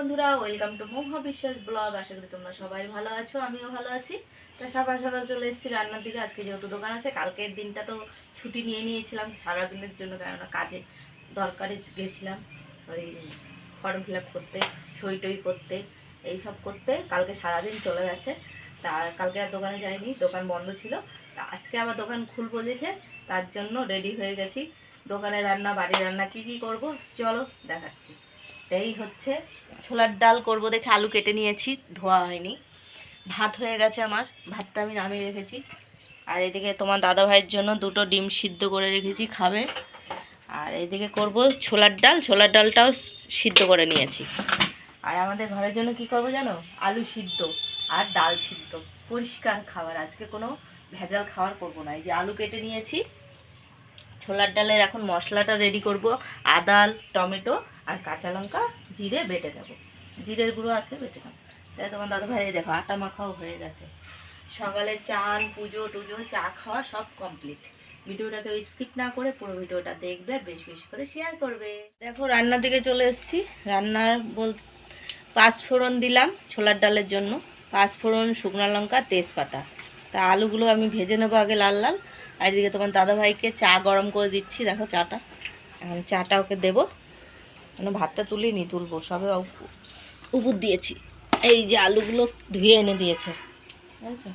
বন্ধুরা welcome to মোহ বিশ্বাস ব্লগ আশা করি তোমরা সবাই ভালো আছো, আমিও ভালো আছি। তা সকাল সকাল চলে এসেছি রান্নার দিকে। আজকে যেহেতু দোকান আছে, কালকের দিনটা তো ছুটি নিয়ে নিয়েছিলাম, সারাদিনের জন্য কেননা কাজে দরকারে গেছিলাম। ওই ফর্ম ফিল করতে, সই টই করতে, এই সব করতে কালকে সারাদিন চলে গেছে। তা কালকে আর দোকানে যাইনি, দোকান বন্ধ ছিল। তা আজকে আবার দোকান খুলবো দেখে, তার জন্য রেডি হয়ে গেছি। দোকানে রান্না বাড়ি রান্না কি কি করব, চলো দেখাচ্ছি। এই হচ্ছে ছোলার ডাল করব দেখে আলু কেটে নিয়েছি, ধোয়া হয়নি। ভাত হয়ে গেছে আমার, ভাতটা আমি নামিয়ে রেখেছি। আর এদিকে তোমার দাদা ভাইয়ের জন্য দুটো ডিম সিদ্ধ করে রেখেছি, খাবে। আর এদিকে করব ছোলার ডাল, ছোলার ডালটাও সিদ্ধ করে নিয়েছি। আর আমাদের ঘরের জন্য কি করব জানো? আলু সিদ্ধ আর ডাল সিদ্ধ। পরিষ্কার খাবার, আজকে কোনো ভেজাল খাবার করব না। এই যে আলু কেটে নিয়েছি ছোলার ডালের এখন মশলাটা রেডি করব। আদা টমেটো আর কাঁচা লঙ্কা জিরে বেটে দেবো জিরের গুঁড়ো আছে, বেটে দেবো তাই তোমার দাদা ভাই দেখো, আটা মাখাও হয়ে গেছে। সকালে চান, পুজো টুজো, চা খাওয়া সব কমপ্লিট ভিডিওটাকে স্কিপ না করে পুরো ভিডিওটা দেখবে, বেশি বেশি করে শেয়ার করবে। দেখো, রান্নার দিকে চলে এসেছি। রান্নার বল পাঁচফোড়ন দিলাম ছোলার ডালের জন্য। পাঁচফোড়ন শুকনো লঙ্কা, তেজপাতা। তা আলুগুলো আমি ভেজে নেব আগে লাল লাল। আর এদিকে তোমার দাদাভাইকে চা গরম করে দিচ্ছি, দেখো চাটা। এখন চাটা ওকে দেবো। মানে ভাতটা তুলিনি, তুলবো, সবে উপ- উপর দিয়েছি। এই যে আলুগুলো ধুয়ে এনে দিয়েছে, বুঝেছ?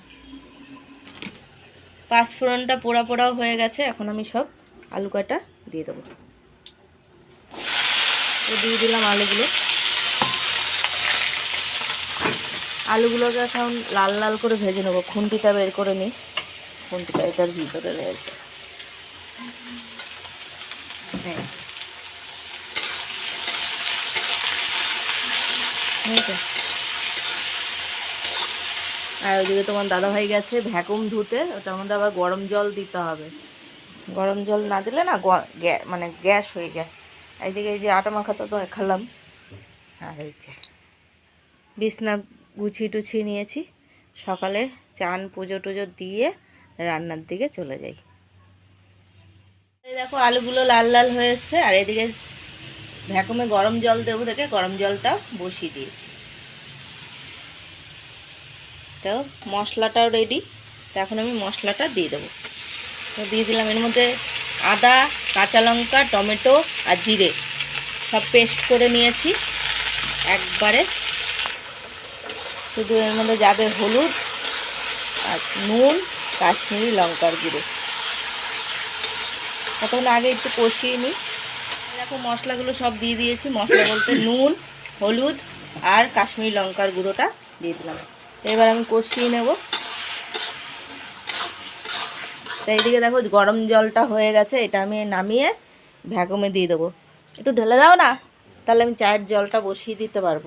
পাঁচফোড়নটা পোড়া পোড়াও হয়ে গেছে, এখন আমি সব আলু কয়টা দিয়ে দেবো। দিয়ে দিলাম আলুগুলো। আলুগুলোকে এখন লাল লাল করে ভেজে নেব, খুন্তিটা বের করে নিই। খুন্তিটা এটার ভিতরে রয়েছে? হ্যাঁ? আর ওইদিকে তোমার দাদাভাই গেছে ভ্যাকুম ধুতে, ওটার মধ্যে আবার গরম জল দিতে হবে। গরম জল না দিলে না মানে গ্যাস হয়ে যায়। এইদিকে এই যে আটা মাখাটা তো খালাম। আর এই যে বিছনা গুছিয়ে টুছিয়ে নিয়েছি। সকালে চান পুজো টুজো দিয়ে রান্নার দিকে চলে যাই। দেখো আলুগুলো লাল লাল হয়ে এসছে, আর এদিকে ভ্যাকুমে গরম জল দেবো দেখে গরম জলটা বসিয়ে দিয়েছি। তো মশলাটাও রেডি তো এখন আমি মশলাটা দিয়ে দেবো। তো দিয়ে দিলাম, এর মধ্যে আদা, কাঁচা লঙ্কা, টমেটো আর জিরে সব পেস্ট করে নিয়েছি। একবারে শুধু এর মধ্যে যাবে হলুদ আর নুন কাশ্মীরি লঙ্কার গুঁড়ো। তখন আগে একটু কষিয়ে নিই। দেখো মশলাগুলো সব দিয়ে দিয়েছি। মশলা বলতে নুন, হলুদ আর কাশ্মীরি লঙ্কার গুঁড়োটা দিয়ে দিলাম। এবার আমি কষিয়ে নেব। তো এইদিকে দেখো গরম জলটা হয়ে গেছে। এটা আমি নামিয়ে ভ্যাকুমে দিয়ে দেবো। একটু ঢেলে দাও না, তাহলে আমি চায়ের জলটা বসিয়ে দিতে পারব।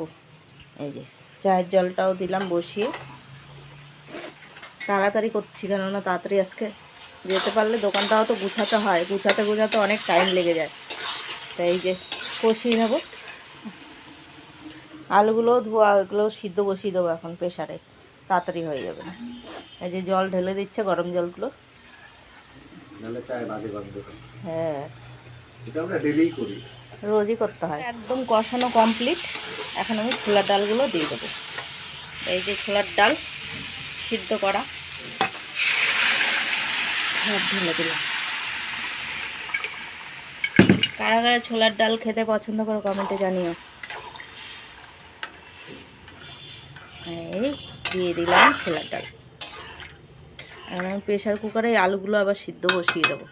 এই যে, চায়ের জলটাও দিলাম বসিয়ে। তাড়াতাড়ি করছি কেননা তাড়াতাড়ি আজকে যেতে পারলে দোকানটাও তো গুছাতে হয়। গুছাতে গুছাতে অনেক টাইম লেগে যায়। তো এই যে কষিয়ে নেব। আলুগুলো ধোয়া ওগুলো সিদ্ধ বসিয়ে দেবো এখন প্রেশারে তাড়াতাড়ি হয়ে যাবে। এই যে জল ঢেলে দিচ্ছে গরম জলগুলো। হয়। রোজই করতে হয়। একদম কষানো কমপ্লিট এখন আমি ছোলার ডালগুলো দিয়ে দেবো। এই যে ছোলার ডাল সিদ্ধ করা। সব ঢেলে দিলাম কারা কারা ছোলার ডাল খেতে পছন্দ করো কমেন্টে জানিও। এই দিয়ে দিলাম ছোলার ডাল। এখন আমি প্রেশার কুকারে আলুগুলো আবার সিদ্ধ বসিয়ে দেবো।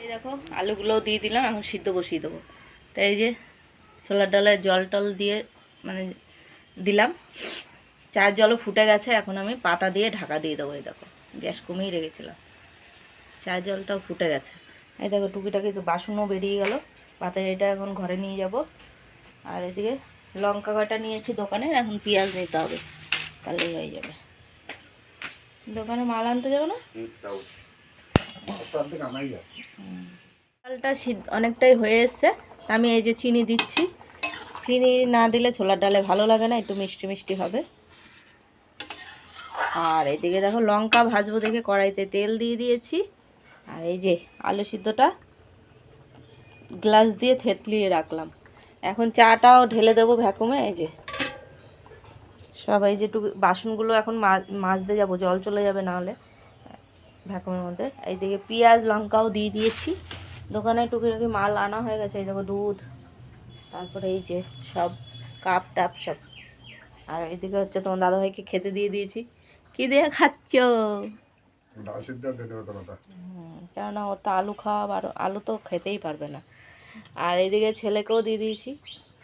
এই দেখো, আলুগুলোও দিয়ে দিলাম, এখন সিদ্ধ বসিয়ে দেবো। তাই এই যে ছোলার ডালে জল টল দিয়ে মানে দিলাম। চায়ের জলও ফুটে গেছে, এখন আমি পাতা দিয়ে ঢাকা দিয়ে দেবো, এই দেখো। গ্যাস কমিয়ে রেখেছিলাম চায়ের জলটাও ফুটে গেছে। এই দেখো টুকিটাকি তো বাসনও বেরিয়ে গেল। পাতায় এটা এখন ঘরে নিয়ে যাব। আর এদিকে লঙ্কা কাটা নিয়েছি দোকানে এখন পেঁয়াজ নিতে হবে। তাহলেই হয়ে যাবে। দোকানে মাল আনতে যাব না? ডালটা অনেকটাই হয়ে এসছে। আমি এই যে চিনি দিচ্ছি। চিনি না দিলে ছোলার ডালে ভালো লাগে না একটু মিষ্টি মিষ্টি হবে। আর এদিকে দেখো লঙ্কা ভাজবো দেখে কড়াইতে তেল দিয়ে দিয়েছি। আর এই যে আলু সিদ্ধটা গ্লাস দিয়ে থেতলিয়ে রাখলাম। এখন চাটাও ঢেলে দেবো ভ্যাকুমে, এই যে। সব এই যে টুকু বাসনগুলো এখন মাজতে যাব, জল চলে যাবে নাহলে, ভ্যাকুমের মধ্যে। এইদিকে পেঁয়াজ, লঙ্কাও দিয়ে দিয়েছি। দোকানে টুকি টুকি মাল আনা হয়ে গেছে, এই দেখো দুধ, তারপরে এই যে সব কাপ টাপ সব। আর এইদিকে হচ্ছে তোমার দাদাভাইকে খেতে দিয়ে দিয়েছি। কি দিয়ে খাচ্ছ কেননা ও তো আলু খাওয়া আর আলু তো খেতেই পারবে না। আর এদিকে ছেলেকেও দিয়ে দিয়েছি।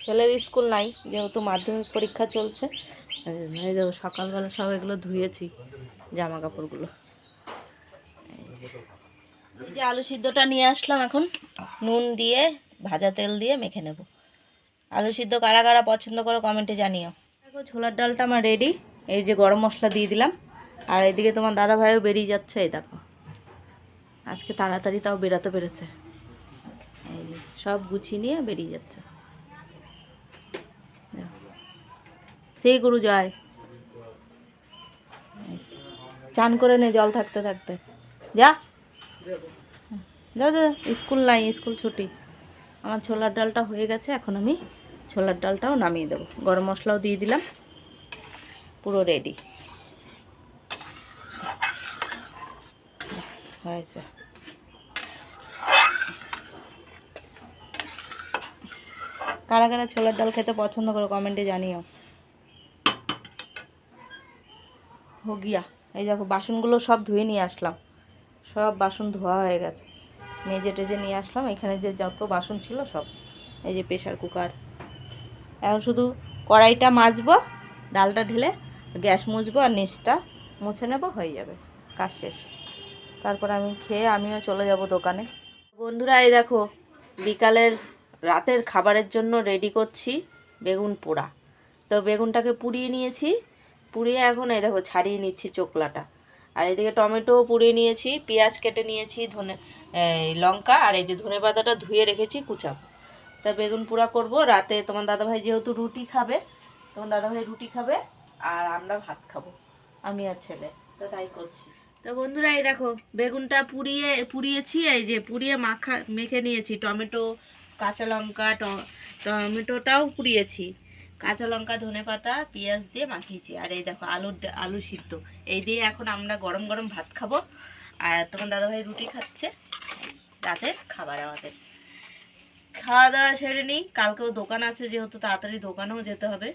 ছেলের স্কুল নাই যেহেতু মাধ্যমিক পরীক্ষা চলছে। এই দেখো সকালবেলা সব এগুলো ধুয়েছি জামা কাপড়গুলো এই যে। এই যে আলু সিদ্ধটা নিয়ে আসলাম এখন। নুন দিয়ে ভাজা তেল দিয়ে মেখে নেব। আলু সিদ্ধ কারা কারা পছন্দ করো কমেন্টে জানিও। দেখো ছোলার ডালটা আমার রেডি এই যে গরম মশলা দিয়ে দিলাম। আর এদিকে তোমার দাদা ভাইও বেরিয়ে যাচ্ছে, এই দেখো। আজকে তাড়াতাড়ি তাও বেরাতে পেরেছে। এই সব গুছিয়ে নিয়ে বেরিয়ে যাচ্ছে। সেই গরু জয়। চান করে নে, জল থাকতে থাকতে। যা যা যা। স্কুল নাই, স্কুল ছুটি। আমার ছোলার ডালটা হয়ে গেছে, এখন আমি ছোলার ডালটাও নামিয়ে দেবো। গরম মশলাও দিয়ে দিলাম। পুরো রেডি হয়েছে। কারা কারা ছোলার ডাল খেতে পছন্দ করো কমেন্টে জানিও। হো গিয়া, এই দেখো, বাসনগুলো সব ধুয়ে নিয়ে আসলাম। সব বাসন ধোয়া হয়ে গেছে। মেজে টেজে নিয়ে আসলাম, এখানে যে যত বাসন ছিল সব। এই যে প্রেশার কুকার। এখন শুধু কড়াইটা মাজবো, ডালটা ঢেলে গ্যাস মুছবো আর নিচটা মুছে নেব, হয়ে যাবে, কাজ শেষ। তারপর আমি খেয়ে আমিও চলে যাব দোকানে। বন্ধুরা, এই দেখো, বিকালের রাতের খাবারের জন্য রেডি করছি বেগুন পোড়া। তো বেগুনটাকে পুড়িয়ে নিয়েছি, পুড়িয়ে এখন এই দেখো ছাড়িয়ে নিচ্ছি চোকলাটা। আর এদিকে টমেটোও পুড়িয়ে নিয়েছি, পেঁয়াজ কেটে নিয়েছি, ধনে লঙ্কা, আর এই যে ধনে পাতাটা ধুয়ে রেখেছি কুচাম তা বেগুন পোড়া করব, রাতে তোমার দাদাভাই যেহেতু রুটি খাবে, তোমার দাদাভাই রুটি খাবে আর আমরা ভাত খাব। আমি আর ছেলে। তো তাই করছি। তো বন্ধুরা এই দেখো বেগুনটা পুড়িয়ে পুড়িয়েছি এই যে পুড়িয়ে মাখা মেখে নিয়েছি। টমেটো কাঁচা লঙ্কা ট- টমেটোটাও পুড়িয়েছি। কাঁচা লঙ্কা ধনে পাতা পেঁয়াজ দিয়ে মাখিয়েছি। আর এই দেখো আলুর আলু সিদ্ধ। এই দিয়ে এখন আমরা গরম গরম ভাত খাব। আর তোমার দাদাভাই রুটি খাচ্ছে। রাতের খাবার আমাদের। খাওয়া দাওয়া সেরে নিই। কালকেও দোকান আছে যেহেতু তাড়াতাড়ি দোকানেও যেতে হবে।